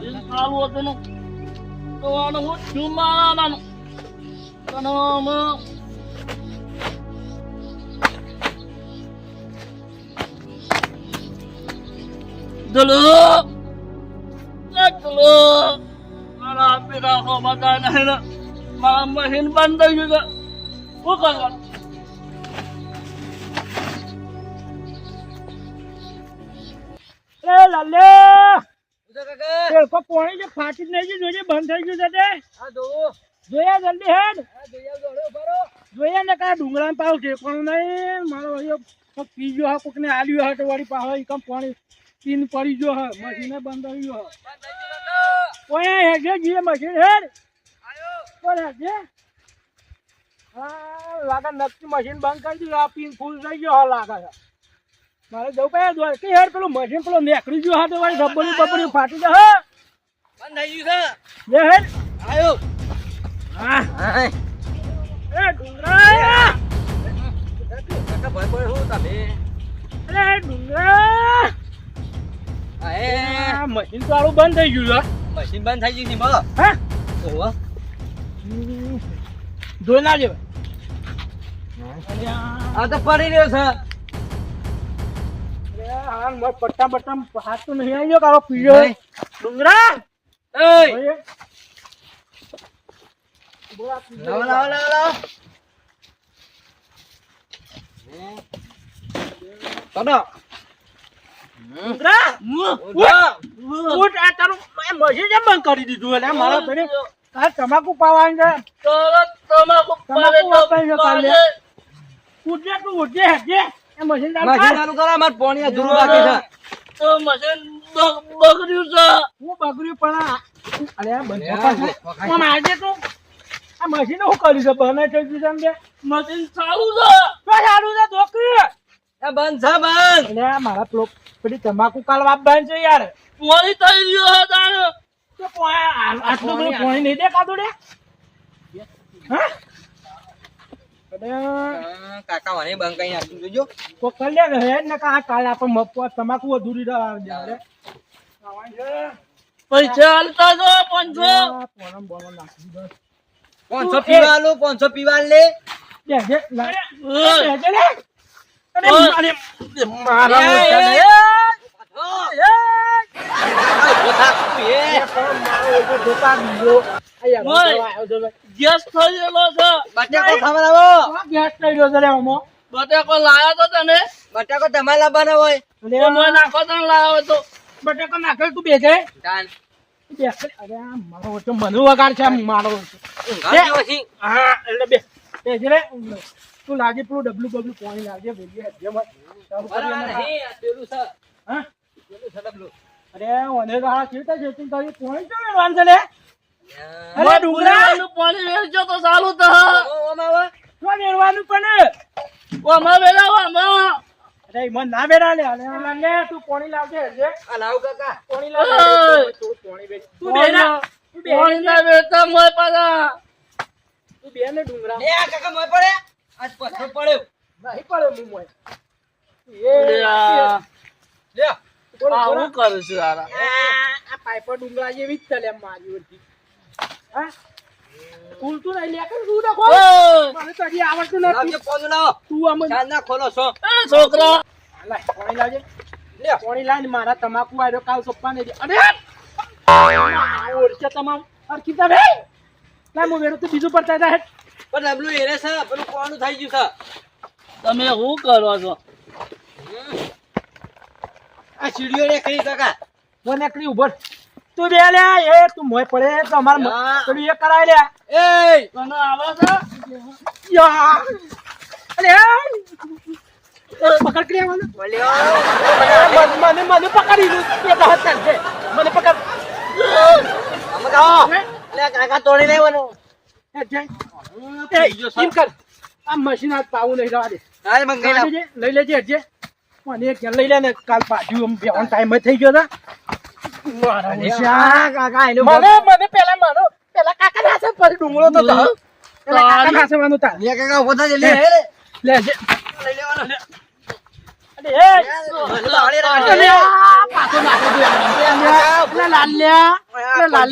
ચાલુ હતું તો આને હું દલો મારા આપી રાખો બધા નહીં ને મારા મશીન બંધ થઈ ગયું છે. શું કરવાનું એ લાલે પેલકો પોણી જે ફાટી જ નહીં જોજે બંધ થઈ ગયું છે જોયા જલ્દી હેડ. જોયા ને કા ડુંગળા પાવ ઠેકવાનું નહીં? મારો ભાઈઓ કોક પી ગયો હા કોકને આલ્યું હા તો વાળી પાછો ઈ કમ પાણી પીન પડી ગયો હા. મશીને બંધ થઈ ગયો હા. ઓય હેડે જીએ મશીન હેડ. કોણ હેડે હા લાગે નક્કી મશીન બંધ કરી દીધું આ પીન ફૂલ થઈ ગયો હા લાગે છે. મારે જવું પડે દોડ કે હેડ પેલું મશીન પેલું નેકળી ગયું હાથે વાળી વળી રબડી બબડી ફાટી જાય હા. બંધ થઈ ગયું લે હેડ. છે આયો. હા. એ ડુંગરા. કાકા ભાઈ ભાઈ હું તમે? અરે ડુંગરા. આ એ. મશીન તો આલું બંધ થઈ ગયું છે. મશીન બંધ થઈ ગયું છે મળો. હા? ઓહો જોઈ ના જેવા આ તો પડી રહ્યો છે. હાલ માર પટ્ટા બટ્ટા હાથ તો નહીં આવ્યો કારો પીળો. ડુંગરા! એ લાવ લાવ લાવ લાવ. ડુંગરા! ઉઠ. આ તારું બંધ કરી દીધું એટલે મારા ઘરે આ તમાકુ પાવાની છે. તમાકુ તો. ઉઠજે તું ઉઠજે મશીન ચાલુ મશીન કર. ચાલુ કરો અમાર પોણી અધૂરું બાકી છે. તો મશીન બગડ્યું છે. હું બગડ્યું પણ અરે આ બંધ અરે આજે તું આ મશીન શું કર્યું છે? બને થઈ ગયું છે મશીન ચાલુ છે. તો સારું છે ધોકી. એ બંધ છે બંધ. એટલે મારા પેલો પેલી તમાકુ કાલ વાપવાનું છે યાર. પોણી થઈ ગયો છે તાણે. તો આટલું બધું પોણી નહીં દેખાતું રે? હા, કાકા મને બંધ કઈ નાખ્યું જોજો કોક કરી લે ને ને કા કાલે આપણે મફત તમાકુ અધૂરી રહેવા દે. પૈસા હાલતા છો પાંચસો પોણમ બોણમ નાખી દીધો. પાંચસો પીવા લો પાંચસો પીવા લે ઓય. બે, બે, લે. અરે. મારે- મારા બટાકો લાયો તો તને બટાકો તમારે લાવવાનો હોય નાખો તને લાયો તો બટાકો નાખેલ તું બેસે અરે મારો ઓછો મને વગાડ છે મારો. હા એટલે બે બેસે રે તું લાગે પેલું ડબલું બબલું પાણી લાગે ભેગી પેલું છે. હા. અરે ઓને તો આ કેવી રીતે તારી પાણી કેમ વેણવાનું છે લે? અરે ડુંગરા? પુરાવાનું પાણી વેચજો તો ચાલુ તો. ઓ, ઓમ આવો. પણ? આમાં વેલાવો આમાં અરે મન ના વેરા લે. અરે આ તું પાણી લાવજે હજે આ લાવો કાકા. પાણી ઓય. તું પાણી બેસ તું બે તું બે ના. વેચતા મોય પાછા. તું બે ને ડુંગરા. લે, કાકા મોય પડે. આજ પથ્થર પડ્યો. નહીં પડે હું મોય. લે લે. હું કરું છું આ આ પાઇપર ડુંગરા જેવી જ ચાલે મારી વચ્ચે. હા ઉલટું નહીં લે કર તું ઓય. મને તો હજી આવડતું નથી પોનું લાવો. તું આમ જ- ખોલો છો. છોકરા લાય, પાણી લાવજે લે. પાણી લાવીને મારા તમાકુ આવ્યો કાલ સોપ્પા ને અરે આ ઓરછે તમામ અરખી તા ભાઈ લાય હું વેરું તું બીજું પડતા હેઠ. પણ ડબલું એરે છે, પેલું થઈ ગયું છે. તમે શું કરો છો આ સીડીઓ રેખડી કાકા. હું નીકળી ઊભો તું બે લે એ તું મોય પડે તો અમાર હા. એ કરાય લે. એ તને આવે છે? યા. અરે પકડ કરી મને? બોલ્યો. મને મને પકડી એ તો હાથ ચાલશે મને પકડ. આમાં ખાઓ. લે, કાકા તોડી લેવાનું. એ જય. એ એમ કર. આ મશીન હાથ પાવું નહીં રવા દે. હાલ મંગાઈ લઈ લેજે હજે. મને ઘેર લઈ લે ને કાલ પાછું આમ બેવાનો ટાઈમ થઈ ગયો કાકા મને મને પેલા મારો પેલા કાકા ના છે પછી ડુંગળો તો પેલા કાકા ના છે માનું તાર લે કાકા ઊભો થા જલ્દી. લેજે લઈ લેવાનો.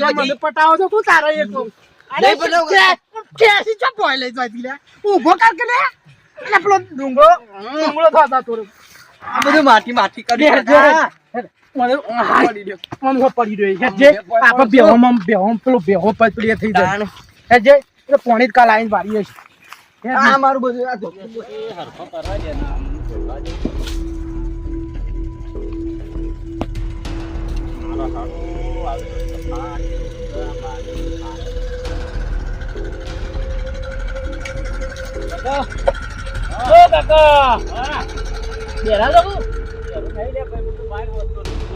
તું અરે પટાવો તો તારો એક અરે લે ઊભો કર કે લે પેલો ડુંગળો ડુંગળો થતા તો આ બધું માટી માટી કરી પોણી કાલ આવીને વાળીએ છે આ મારું બધું આ ધોકો. ઓ કાકા. બેરા લોકો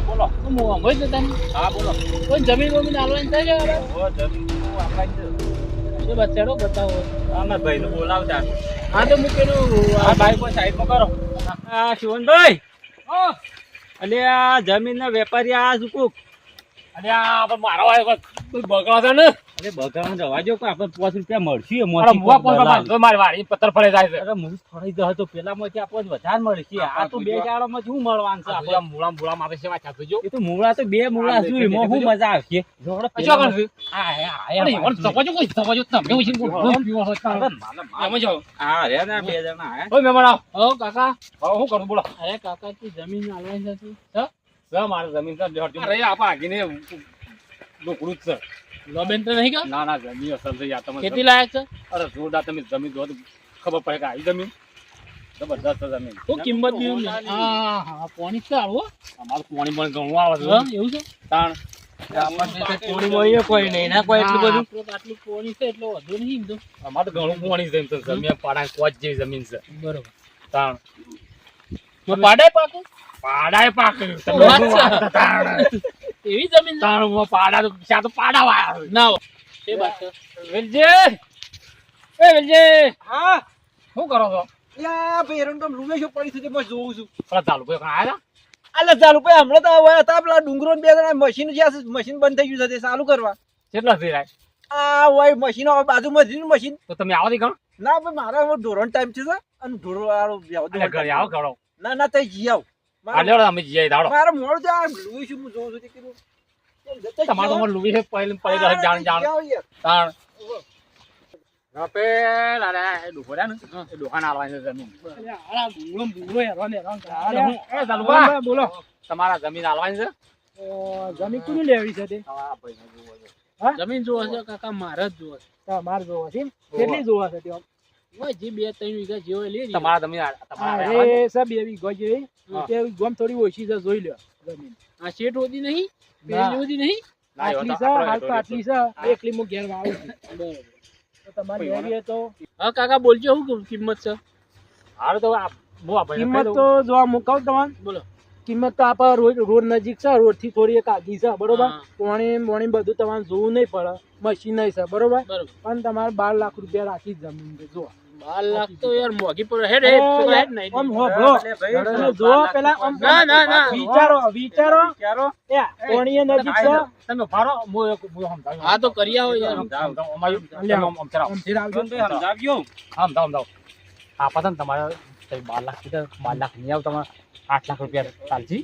બોલો હું મોંઘો જ તને હા બોલો કોઈ જમીન બમીન આલવાની થાય છે શું બચાડો બતાવો અમે ભાઈને બોલાવતા હા તો પેલું આ ભાઈ કોઈ સાઈડમાં કરો. આ શિવનભાઈ. અલે આ જમીનના વેપારી આ શું કોક? અરે આ મારો બગડો ને? અરે બગામાં જવા દો આપણે પાંચ રૂપિયા મળશે અરે એમાંથી મુવા કોક કોણ દલાલ. તો મારી વાડી પત્તર ફળે જાય છે અરે હું થોડી જતો તો પેલામાંથી આપણને વધારે મળશે આ તો બે જાળામાં શું મળવાનું છે આપણે આપણે મૂળા મૂળા માં સેવા ચાલતું જો એ તો મૂળા તો બે મૂળા શું એમાં શું મજા આવશે જોડે આ કરશે? આ, આ, આ, અરે કોઈ સપોજો તમે ઉછી પીવો હોય અરે, તો. માલા, માલા. એમ જ આવો. રે ને બે જણા આયા. ઓય મહેમાન આવો. ઓ કાકા હવે કરું બોલો અરે કાકા તું જમીન આલવાની હતી જા મારે જમીન તો અરે આપા આગીને લોકડું જ છે લોબેન તો નહીં કા ના ના જમીન અસલ છે યાર તમે ખેતી લાયક છે? અરે જોરદાર તમે જમીન જો ખબર પડે કે આવી જમીન? જબરદસ્ત જમીન. તો કિંમત બી હા હા પાણી છે આવો. અમારું પાણી પણ ઘણું આવે છે. એવું છે? તાણ. પાણીમાં કોઈ નહીં ના કોઈ એટલું બધું? આપણું તો આટલું પાણી છે એટલે વધુ નહીં એમ તો. અમારે ઘણું પાણી છે એમ તો જમીન પાડા કોચ જેવી જમીન છે. બરોબર. તાણ. તો પાડે પાડાય પાક. વાત છે. એવી જમીન છે? પાડા તો ત્યાં તો પાડા વાળા ના એ વાત છે. એ વેલજે. હા? શું કરો છો? યા ભાઈ એરંડોમ લૂવે શું પડી છે બસ જોઉં છું. પેલા ચાલુ કોઈ આયા અલે ચાલુ ભાઈ હમણાં તો હતા પેલા ડુંગરો બે જણા મશીન જ્યાં છે, મશીન બંધ થઈ ગયું છે તે ચાલુ કરવા. કેટલા ફેરાય આ હોય મશીન હવે બાજુમાં મશીન તો તમે આવો ઘણો? ના ભાઈ મારા ધોરણ ટાઈમ છે અને ઢોરો વાળો ઘરે આવો ઘણો ના ના તઈ જી આવ. આ અમે જઈએ દાડો. મારે મોડું ત્યાં લૂવી છું હું જોઉં છું કીધું તમારે તો મને છે પહેલી પડી રહ્યો જાણ જાણ. તાણ. પેલા રે એ ડોહો રહ્યા ને? એ આલવાની જમીન. અરે ને એ બોલો તમારા આલવાની છે? જમીન કોની લેવી છે તે? તમારા ભાઈને જોવો છે. જમીન જોવા છે કાકા મારે જ જોવા છે. મારે જોવા છે કેટલી જોવા છે હોય જે બે ત્રણ વીઘા જે હોય તમારા જમીન આ- તમારા રહેવાની? અરે સબ એવી ગઈ જેવી તે ગમ થોડી ઓછી છે જોઈ લો જમીન. આ શેઠ હોતી નહીં? પેલી હોતી નહીં? આટલી છે હાલ તો આટલી છે એકલી હું. ઘેર વાવું છું. બરોબર. તો તમારી લેવી તો? હા કાકા બોલજો શું કિંમત છે? તો કિંમત તો જો તમને બોલો. કિંમત તો આપણે રોડ રોડ નજીક છે રોડથી થોડી એક આગી છે બરોબર? પોણી પોણી બધું તમારે જોવું નહીં પડે. મશીન નહીં છે બરોબર? પણ તમારે બાર લાખ રૂપિયા રાખી જમીન છે જો બાર લાખ તો યાર મોંઘી પડે. હેડ હેડ હેડ નહીં. એટલે ભાઈ, તમે જો પેલા આમ ના, ના, ના. વિચારો વિચારો. એ પોણીએ નજીક છે. તમે ફારો હું એક હું સમજાવું. તો કરી આવો યાર. સમજાવજો. આમ આ તમારે તમે બાર લાખ કીધા બાર લાખ નહીં આવ તમારે. આઠ લાખ રૂપિયા ચાલશે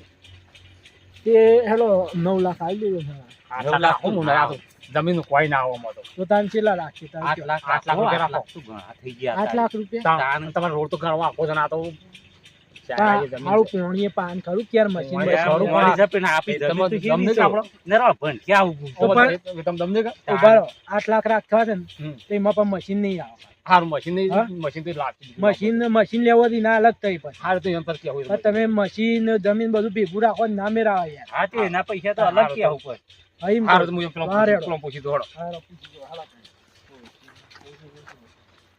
તે હેલો નવ લાખ આવી દેજો આઠ લાખ હું ના આપું. જમીનનું કોઈ ના આવવામાં તો. તો તાન કેટલા રાખી? તાન આઠ લાખ આઠ લાખ રૂપિયા રાખો. આઠ લાખ રૂપિયા? તાણ- તમારે રોડ તો કરવા આપો જણા ને તો હારું. પોણીએ પાન ખરું ક્યારે મશીન પણ તમે તમે તમને જ આપણો? ઉપર- તમે તમને ઊભા રહો. આઠ લાખ રાખવા છે ને તો એમાં પણ મશીન નહીં આવે. હારું મશીન મશીન તો લાગતું મશીન મશીન લેવાથી ના અલગ થઈ પછી હારું તો એમ પર કેવું પણ તમે મશીન જમીન બધું ભેગું રાખો ને ના મેળાવે યાર. એના પૈસા તો અલગ કે પડે હારું તો. હું પેલો હા, રેડો. પેલો પૂછી દો, હેડો. પૂછી દો, હાલો.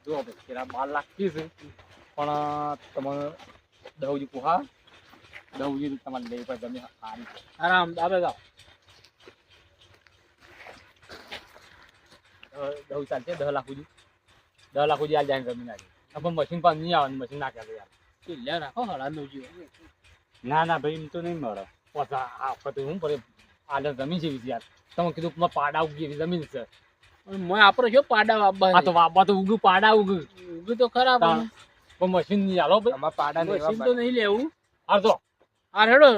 જુઓ ભાઈ, પેલા બાર લાખ છે પણ તમે દહુજી દઉં છું તમારે લેવી પડે તમે આરામ જાઓ દહ- ચાલશે દસ લાખ સુધી દસ લાખ સુધી હાલ જાય જમીન પણ મશીન પણ નહીં આવવાનું મશીન ના છે યાર રાખો નો ના ના ભાઈ એમ તો નહીં મળે પાછા આ વખતે હું પડે આ જમીન છે યાર તમે કીધું પાડા ઉગી જમીન છે મેં આપડે શું પાડા વાપવા આ તો વાપા તો ઉગ્યું પાડા ઉગ્યું ઉગ્યું તો ખરા પણ મશીન નહીં ચાલો ભાઈ. આમાં પાડા નહીં મશીન તો નહીં લેવું. હાર તો આ હેડો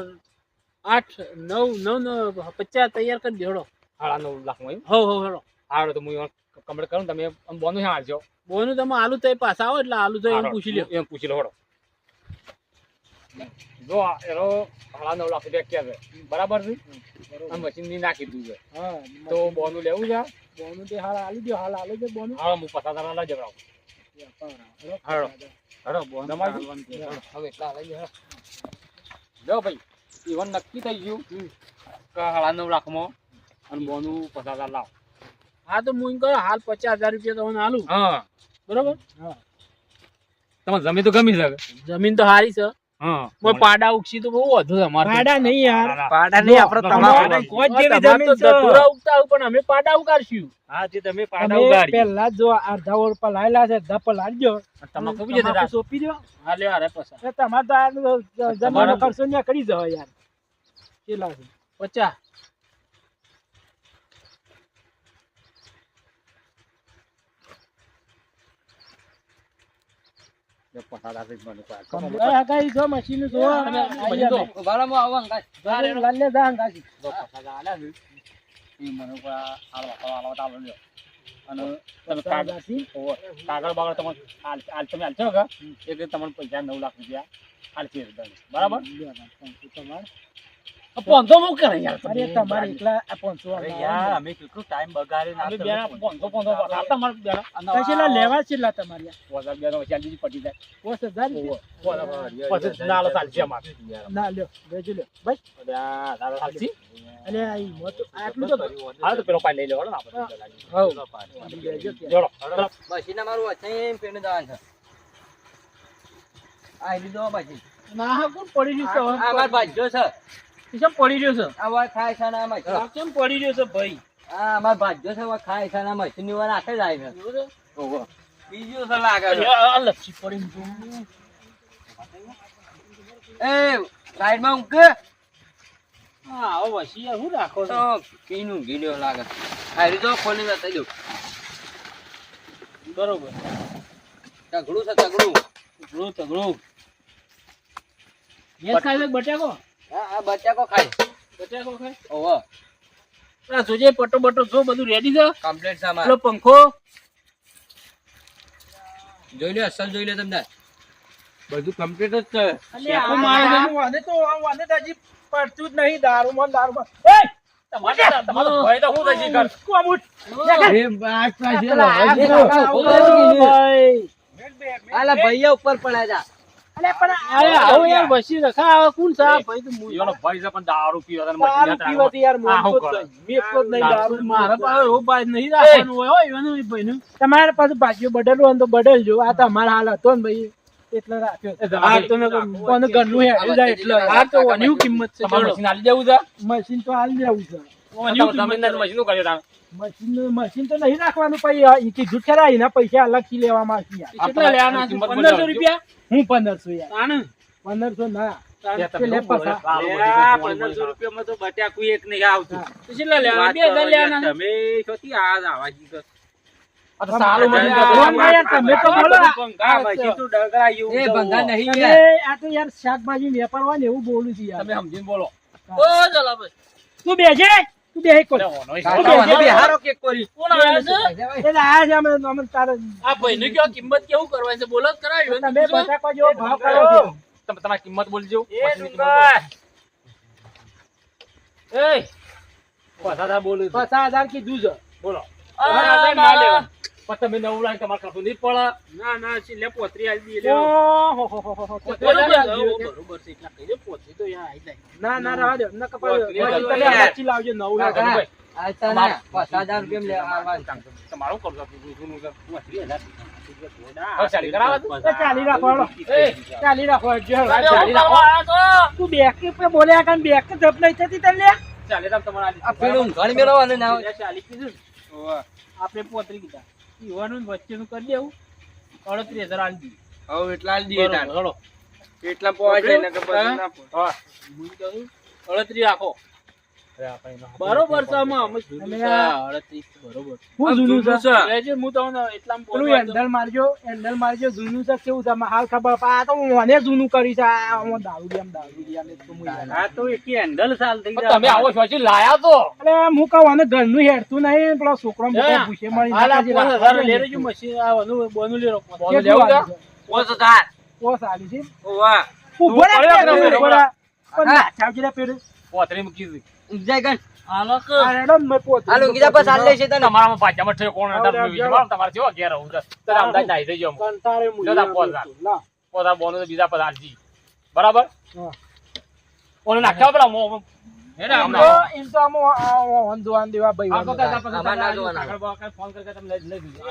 આઠ નવ નવ નવ પચાસ તૈયાર કરી દે હેડો. હાડા નવ લાખમાં હો હો હેડો. હાડો તો હું કમ્પ્લીટ કરું તમે બોનું હા હારજો બોનું તમે આલુ તો પાછા આવો એટલે આલુ તો એમ પૂછી લ્યો. એમ પૂછી લો હેડો. જો એનો હાડા નવ લાખ રૂપિયા ક્યાં છે બરાબર છે? મશીનની નાખી દીધું છે. હા તો બોનું લેવું છે? બોનું તે હાલ આલી દો હાલ આલો છે બોનું. હા હું પચાસ હજાર જવડાવું હાલો. હાલો હવે જો ભાઈ ઈવન નક્કી થઈ ગયું. નવ લાખમાં. અને બોનું પચાસ હજાર લાવ. હા તો હું કહું હાલ પચાસ હજાર રૂપિયા તમને આલું હા. બરોબર? તમને જમીન તો ગમી શકે જમીન તો હારી છે. હા. પાડા ઉક્ષી તો બહુ વધુ તમારે પાડા નહીં યાર. પાડા નહીં આપણે તમારે કોચ જેવી જમીન છે. ધતુરા ઉગતા પણ અમે પાડા ઉગાડશું. હા જે તમે પાડા ઉગાડી. પહેલા જો અડધા ઓર પર લાયલા છે ધપ લાડજો તમે કબી જતા રાખો સોપી દો. હા લે અરે પસા તમારે તો જમાનો કરશો ને કરી દો યાર. કેટલા 50 કાગળ બાગળ તમે તમે હાલશો કે એટલે તમને પૈસા નવ લાખ રૂપિયા હાલશે બરાબર? તમારે. પાંચસો બહુ કરે યાર અરે તમારે એકલા આ પાંચસો યાર અમે કેટલો ટાઈમ બગાડીને અમે બેના પાંચસો પાંચસો હાલતા મારે બેના તો છેલ્લા લેવા છેલ્લા તમારે યાર? પોતા બેનો ચાલી બીજી પટી જાય પાંચ હજાર રૂપિયા? પછી નાલો ચાલશે અમારે ના લ્યો લેજો લ્યો બસ અરે આ દાદા ચાલશે અલે આ ઈ મોટું આટલું તો હાલ તો પેલો પાઈ લઈ લેવાનો ને આપણે લેજો ત્યાં. જોડો મશીન અમારું વચ્ચે પેને જવાનું છે આ લીધો મશીન ના હા કોણ પડી રહ્યું છે આ અમાર ભાજ્યો છે? કેમ પડી રહ્યો છે? આ વાત ખાય છે ના આ કેમ પડી રહ્યો છે ભાઈ? આ અમાર ભાજ્યો છે ખાય છે ના મશીનની વાર હાથે જ છે? ઓહો. બીજું છે? લાગે. આ લપસી પડી તું. એ સાઈડમાં ઉકે હા હવે વસી શું રાખો તો કીનું ગીડ્યો લાગે. ખાઈ લીધો ખોલી બતાવી દઉં બરોબર. તગડું છે તગડું. તગડું તગડું. યસ ખાઈ બટાકો. હા આ ખાય બટાકો ખાય ઓહો. આ જોજે પટો બટો જો બધું રેડી છે? કમ્પ્લીટ છે પેલો પંખો. જોઈ લો અસલ જોઈ લો તમને. બધું કમ્પ્લીટ જ છે. શેકો મારે છે. આનું તો આ તો હજી પડતું જ નહીં દારૂમાં દારૂમાં. એ! ભાઈ. આલા ભૈયા ઉપર પડ્યા જા પણ અરે આવો યાર રખા કોણ ભાઈ તો મુઈ છે પણ દારૂ પીવે યાર નહીં. દારૂ. મારા પાસે એવો બાજ નહીં રાખવાનું હોય તમારે બદલવું હોય ને તો બદલજો આ તો અમારા હાલ હતો ને ભાઈ એટલે રાખ્યો આ તો કોનું ઘરનું હેડ્યું જાય એટલે આ તો ઓની કિંમત છે મશીન આલી દેવું છે? મશીન તો હાલ દેવું છે. મશીન તો નહીં રાખવાનું પછી કીધું ખરા એના પૈસા લેવામાં યાર પંદરસો રૂપિયા હું પંદરસો પંદરસો ના પંદરસો રૂપિયામાં તો એક નહીં આવતું કેટલા લેવાના? બે હજાર લેવાના તમે આ આવા જી શાકભાજી વેપાર હોય ને એવું બોલું છું યાર સમજીને બોલો ઓ ચાલો તું બેસે બે મને બિહારો કેક કરી. કોણ આવ્યા છે? એટલે આ જ અમે અમે તારે આ ભાઈનું કયો કિંમત કેવું કરવાની છે બોલો જ કરાવ્યો તમે બટાકા જેવો ભાવ કરો તમે તમારી કિંમત બોલજો એ ડુંગર. એ બોલો. પચાસ હજાર બોલું છું. પચાસ હજાર કીધું છે બોલો આ ના લેવા. પણ તમે નવું લાવીને તમારે કાઢું નહીં પડે. ના ના લે પોતરી આવી હો. બરોબર છે, હો, બરોબર છે એટલા કહી દે પોતરી તો યાર આવી જાય. ના ના રહેવા દો ન યાર. લાવજો નવું તને તમારે- પચાસ હજાર રૂપિયા લેવા આવવાનું. તમારું કરું છું જૂનું છે. પોત્રીસ હજાર. હવે ચાલી રાખો? તું બેક બોલ્યા કારણ બેક જપ નહીં થતી તને ચાલી રાખ તમારે ઘણી મેળવવાનું ના ચાલી કીધું આપણે પોતરી કીધા. ઈવાનું ને વચ્ચેનું કરી દેવું અડત્રીસ હજાર આલજી હવે એટલા આલજી હળો. એટલા પહોંચે ને કે પછી ના પહોંચે. હા. હું કહું, અડત્રીસ રાખો બરોબર છે આમાં અમે જૂનું છે, અડત્રીસ બરોબર હું જૂનું છે. લેજે, હું તમને એટલામાં પેલું હેન્ડલ મારજો હેન્ડલ મારજો જૂનું છે કેવું છે? હાલ ખબર પડે. તો મને જૂનું કરી છે. આ આમાં દારૂડિયામ દારૂડિયામ એક તો હું આ તો એક હેન્ડલ સાલ થઈ પણ તમે આવો શોચી લાયા તો અરે હું કહું આને ઘરનું હેડતું નહીં પેલો છોકરો મોટો. મળી હાલ આ નાખે છે, પાંચ રાખવા હજાર દે લઈ લેજો મશીન બોનું છે? ઊભો રહે, ઊભો રહે. પણ ના, ચાવજી. પોતરી મૂકી દીધી. હાલો કે. બોલો, તમારે જેવા ઘેર તો અમદાવાદ દેજો કંટાળે જો પોતા. બોનું બીજા. બરાબર? હા. ઓને નાખ્યા પેલા મો- તમે લઈ- લઈ દીધું.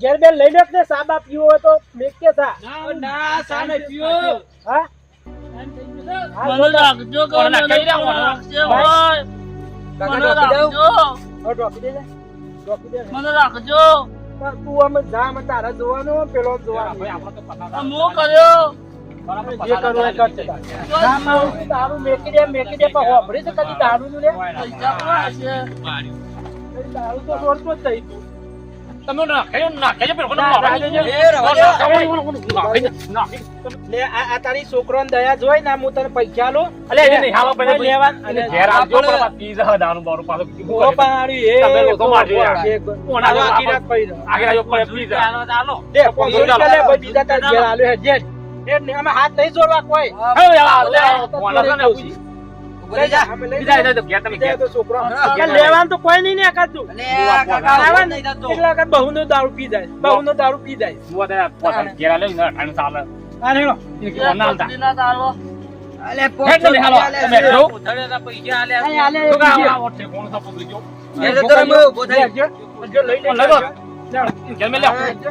ઘેર બેન લઈ લો કે ને સા બા પીવો હોય તો મેક કે સા ના સા પીવો. હા, મને રાખજો કે મને મને રાખજો. મને રાખજો. તું અમે જા તારે જોવાનું પેલો જોવાનું તો કર્યો. જે કરવું એ દારૂ મેકી દે મેકી દે પણ હોભળી છે કદી દારૂ તો દોડતો જ થઈ તું તમે નાખે છે પેલો. લે આ આ તારી છોકરોને દયા જોઈ ને હું તને પૈસા લો અલે, એને નહીં હાલો પહેલા લેવા અને ઘેર આવજો પણ પીઝા દારૂ બારું પાછું ઓ. પાડી એ તમે લોકો મારજો કોણ જેવા આખી રાત પડી રહે. આગળ આવજો પણ પીઝા. દે, પાંચસો રૂપિયા લે, ભાઈ, બીજા તારા ઘેર આલ્યો હે, જે. એ અમે હાથ નહીં જોડવા કોઈ હવે યાર, કોણ ને પૂછી. લઈ જા, બીજા જાય તો ઘેર તમે દે તો છોકરો. લેવાનું તો કોઈ નહીં ને કાતું. આવે ને, એટલે વખત બહુનો દારૂ પી જાય બહુ નો દારૂ પી જાય હું અત્યારે પોતાને ઘેર આલ્યો ને અઠાણું સાલ. આ રેડો. એને કીધું ના હાલતા. બકરીના તાળો હેડ હાલો, તમે હેડો. અહીં આલે તો એ કે બીજે. આવો ઠેકોણું સાપું લઈ જાઓ. જો, લઈ લે, લઈ લો. જો. ઘેર મેં લ્યો. જો.